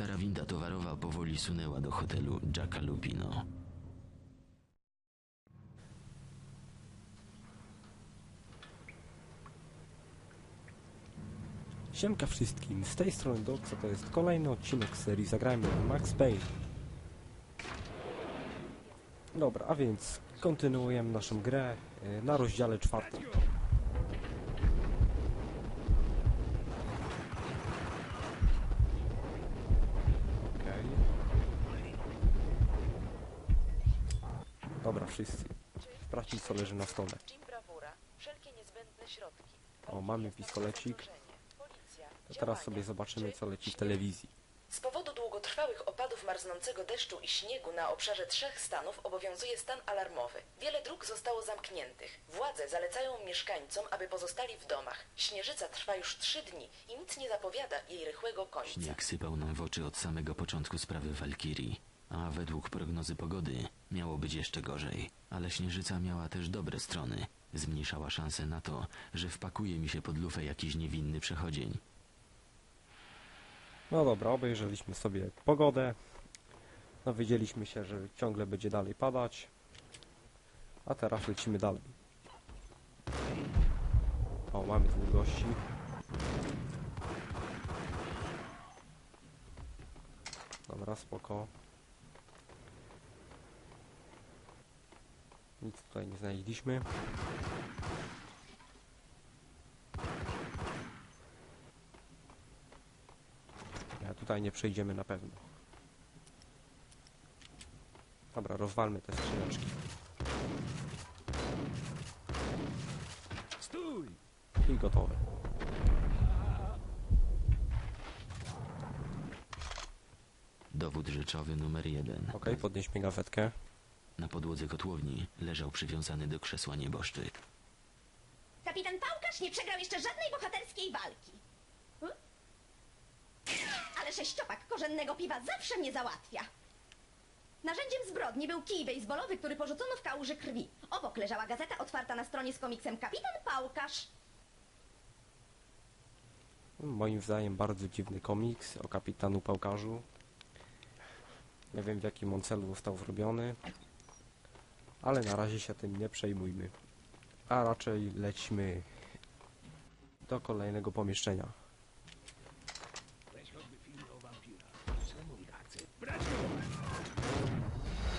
Stara winda towarowa powoli sunęła do hotelu Jacka Lupino. Siemka wszystkim, z tej strony Doksa to jest kolejny odcinek serii Zagrajmy Max Payne. Dobra, a więc kontynuujemy naszą grę e, na rozdziale czwartym. Okej. Dobra, wszyscy. Sprawdźmy co leży na stole. O, mamy pistolecik. To teraz sobie zobaczymy co leci w telewizji. Z powodu długotrwałych opadów marznącego deszczu i śniegu na obszarze trzech stanów obowiązuje stan alarmowy. Wiele dróg zostało zamkniętych. Władze zalecają mieszkańcom, aby pozostali w domach. Śnieżyca trwa już trzy dni i nic nie zapowiada jej rychłego końca. Śnieg sypał nam w oczy od samego początku sprawy Walkirii, a według prognozy pogody miało być jeszcze gorzej. Ale śnieżyca miała też dobre strony. Zmniejszała szanse na to, że wpakuje mi się pod lufę jakiś niewinny przechodzień. No dobra, obejrzeliśmy sobie pogodę. Dowiedzieliśmy się, że ciągle będzie dalej padać. A teraz lecimy dalej. O, mamy dwóch gości. Dobra, spoko. Nic tutaj nie znaleźliśmy. Ja tutaj nie przejdziemy na pewno. Dobra, rozwalmy te skrzyneczki. Stój! I gotowe. Dowód rzeczowy numer jeden. Ok, podnieśmy gawetkę. Na podłodze kotłowni leżał przywiązany do krzesła nieboszczyk. Kapitan Pałkarz nie przegrał jeszcze żadnej bohaterskiej walki. Hmm? Ale sześciopak korzennego piwa zawsze mnie załatwia. Narzędziem zbrodni był kij bejsbolowy, który porzucono w kałuży krwi. Obok leżała gazeta otwarta na stronie z komiksem Kapitan Pałkarz. Moim zdaniem bardzo dziwny komiks o kapitanu Pałkarzu. Nie wiem w jakim on celu został zrobiony. Ale na razie się tym nie przejmujmy. A raczej lećmy do kolejnego pomieszczenia.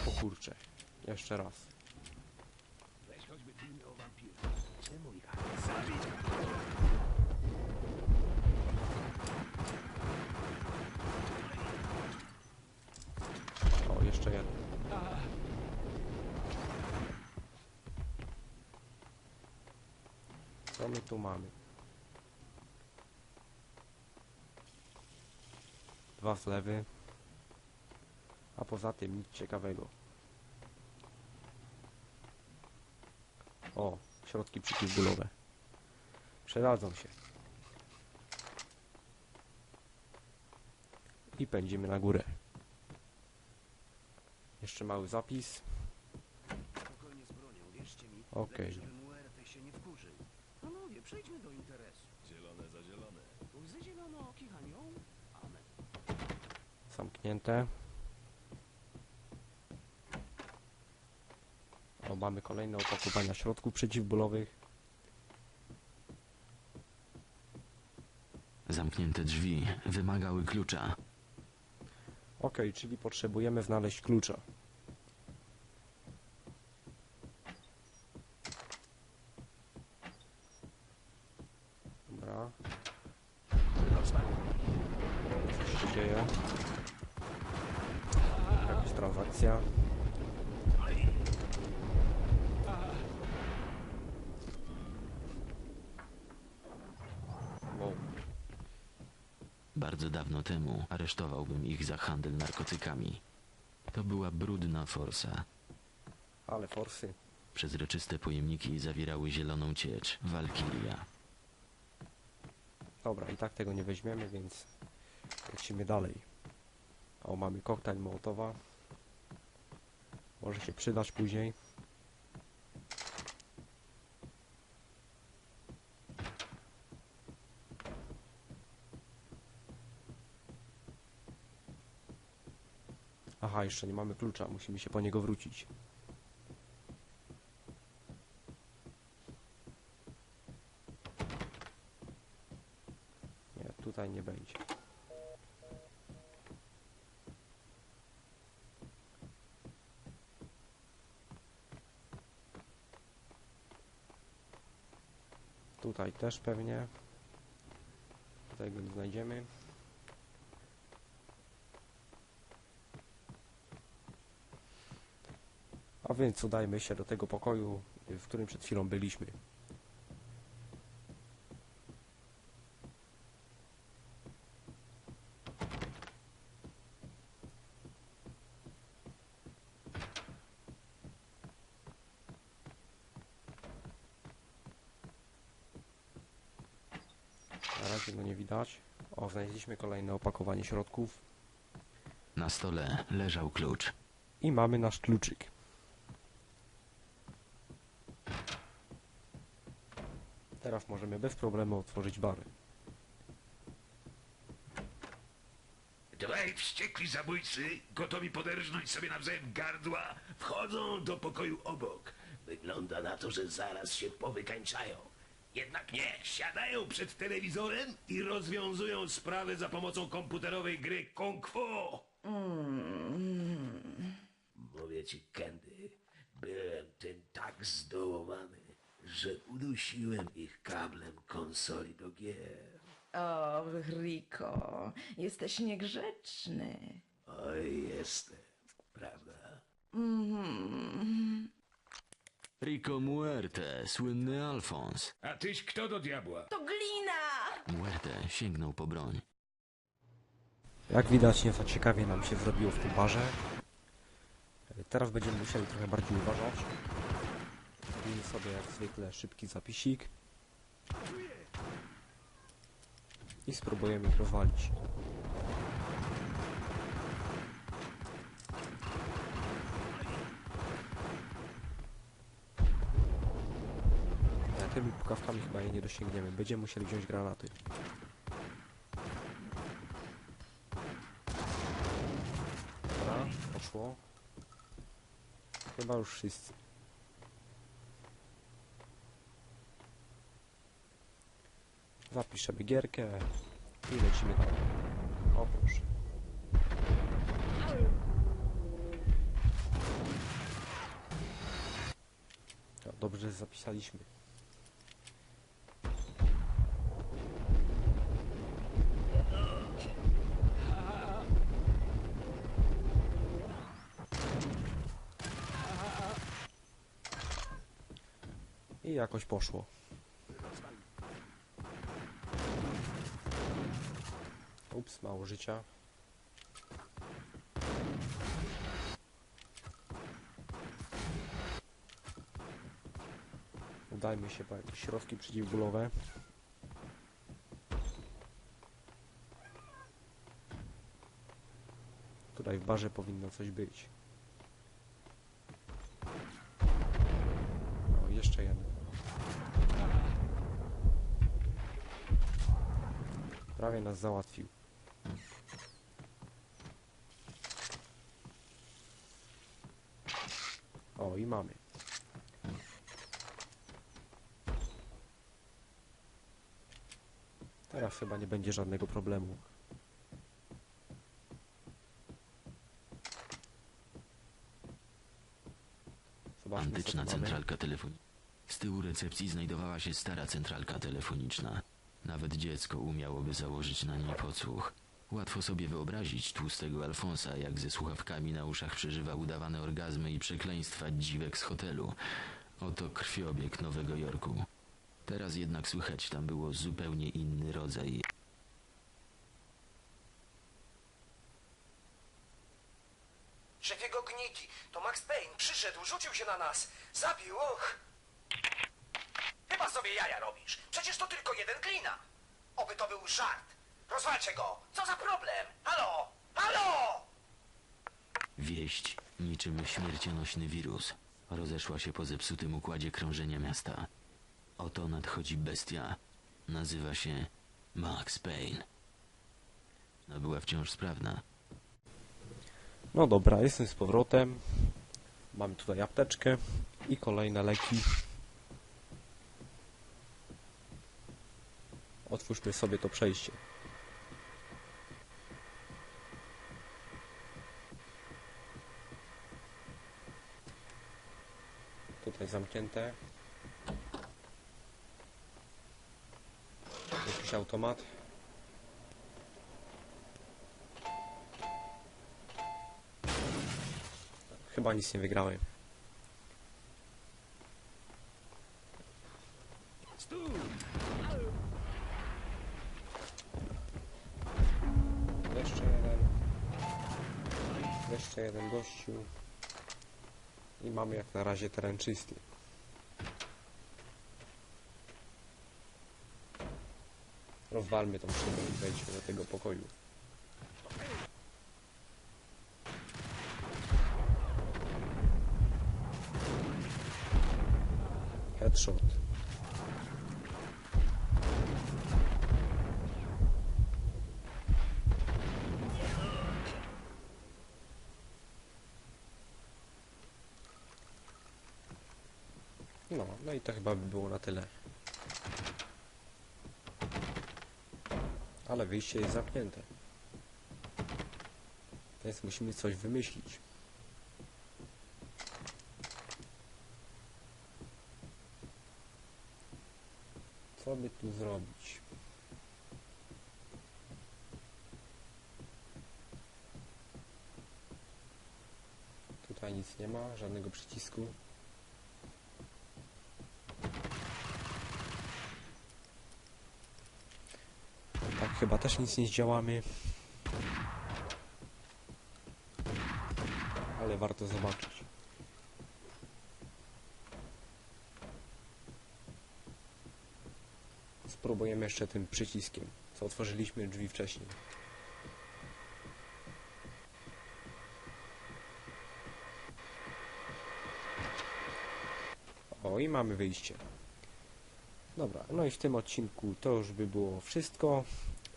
O kurcze. Jeszcze raz. O, jeszcze jeden. Co my tu mamy? Dwa zlewy. A poza tym nic ciekawego. O, środki przeciwbólowe. Przydadzą się. I pędzimy na górę. Jeszcze mały zapis. Okej. Żeby Muerte się nie wkurzył. Panowie, przejdźmy do interesu. Zielone za zielone. Łzy zielono, kichanią. Amen. Zamknięte. O, mamy kolejne opakowania środków przeciwbólowych. Zamknięte drzwi wymagały klucza. Ok, czyli potrzebujemy znaleźć klucza. Dobra, co się dzieje? Jakaś transakcja. Wow. Bardzo dawno temu aresztowałbym ich za handel narkotykami. To była brudna forsa. Ale forsy. Przezroczyste pojemniki zawierały zieloną ciecz, walkiria. Dobra, i tak tego nie weźmiemy, więc lecimy dalej. O, mamy koktajl Mołotowa. Może się przydać później. Jeszcze nie mamy klucza, musimy się po niego wrócić. Nie, tutaj nie będzie. Tutaj też pewnie. Tutaj go znajdziemy. A więc udajmy się do tego pokoju, w którym przed chwilą byliśmy. Na razie go nie widać. O, znaleźliśmy kolejne opakowanie środków. Na stole leżał klucz. I mamy nasz kluczyk. Teraz możemy bez problemu otworzyć bary. Dwaj wściekli zabójcy, gotowi poderżnąć sobie nawzajem gardła, wchodzą do pokoju obok. Wygląda na to, że zaraz się powykańczają. Jednak nie, siadają przed telewizorem i rozwiązują sprawę za pomocą komputerowej gry Kung Fu. Mówię ci, Candy, byłem tym tak zdołowany, że udusiłem ich kablem konsoli do gier. O, Rico, jesteś niegrzeczny. Oj, jestem, prawda? Rico Muerte, słynny Alfons. A tyś kto do diabła? To glina! Muerte sięgnął po broń. Jak widać, nieco ciekawie nam się zrobiło w tym barze. Teraz będziemy musieli trochę bardziej uważać. Sobie jak zwykle szybki zapisik. I spróbujemy ich rozwalić. Ja tymi pukawkami chyba jej nie dosięgniemy. Będziemy musieli wziąć granaty. Dobra, poszło. Chyba już wszyscy. Zapiszemy gierkę i lecimy dalej. O dobrze zapisaliśmy. I jakoś poszło. Ups, mało życia. Udajmy się po jakieś środki przeciwbólowe. Tutaj w barze powinno coś być. O, jeszcze jeden. Prawie nas załatwił. O, i mamy. Teraz chyba nie będzie żadnego problemu. Zobaczmy, Antyczna centralka telefoniczna. Z tyłu recepcji znajdowała się stara centralka telefoniczna. Nawet dziecko umiałoby założyć na niej podsłuch. Łatwo sobie wyobrazić tłustego Alfonsa, jak ze słuchawkami na uszach przeżywa udawane orgazmy i przekleństwa dziwek z hotelu. Oto krwiobieg Nowego Jorku. Teraz jednak słychać tam było zupełnie inny rodzaj Szefie gniki, to Max Payne przyszedł, rzucił się na nas. Zabił, och. Chyba sobie jaja robisz. Przecież to tylko jeden glina. Oby to był żart. Rozwalcie go. Co za problem? Halo? Halo? Wieść, niczym śmiercionośny wirus, rozeszła się po zepsutym układzie krążenia miasta. Oto nadchodzi bestia. Nazywa się Max Payne. No była wciąż sprawna. No dobra, jestem z powrotem. Mamy tutaj apteczkę i kolejne leki. Otwórzmy sobie to przejście. Zamknięte. Jakiś automat. Chyba nic nie wygrałem. Jeszcze jeden. Jeszcze jeden gościu. I mamy jak na razie teren czysty. Rozwalmy tą szybę i wejdźmy do tego pokoju. Headshot. No, no i to chyba by było na tyle. Ale wyjście jest zamknięte. Więc musimy coś wymyślić. Co by tu zrobić? Tutaj nic nie ma, żadnego przycisku. Chyba też nic nie zdziałamy. Ale warto zobaczyć. Spróbujemy jeszcze tym przyciskiem, co otworzyliśmy drzwi wcześniej. O, i mamy wyjście. Dobra, no i w tym odcinku to już by było wszystko.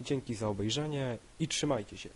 Dzięki za obejrzenie i trzymajcie się.